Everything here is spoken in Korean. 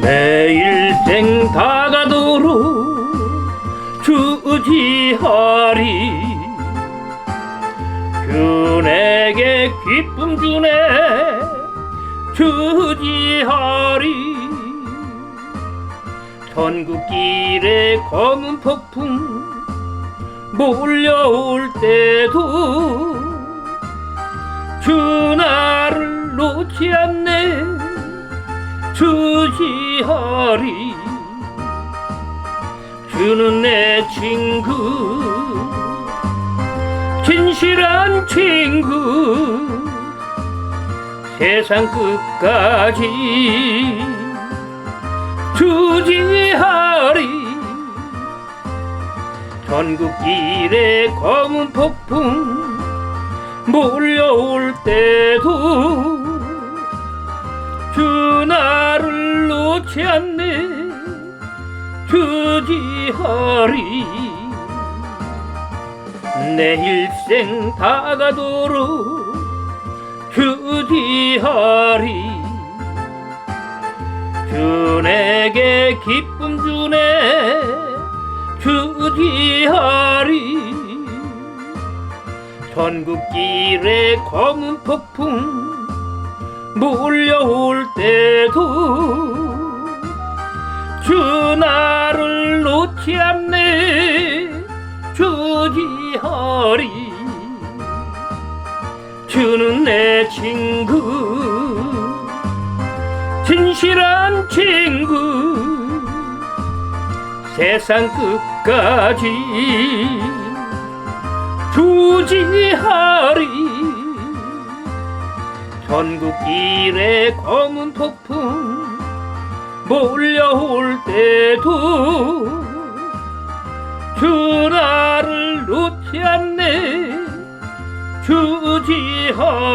내 일생 다가도록 주지하리. 주에게 기쁨 주네 주지하리 전국길에 검은 폭풍 몰려올 때도 주 나를 놓지 않네. 주지하리 주는 내 친구 진실한 친구. 세상 끝까지 주지하리. 전국길에 검은 폭풍 몰려올 때도 주 나를 놓지 않네. 주지하리. 내 일생 다가도록 주지하리 주에게 기쁨 주네. 주지하리. 전국길에 검은 폭풍 몰려올 때도 주 나를 놓지 않네. 주지하리. 주는 내 친구 진실한 친구. 세상 끝까지 주지하리. 전국길에 검은 폭풍 몰려올 때도 주 나를 놓지 않네. 주지하리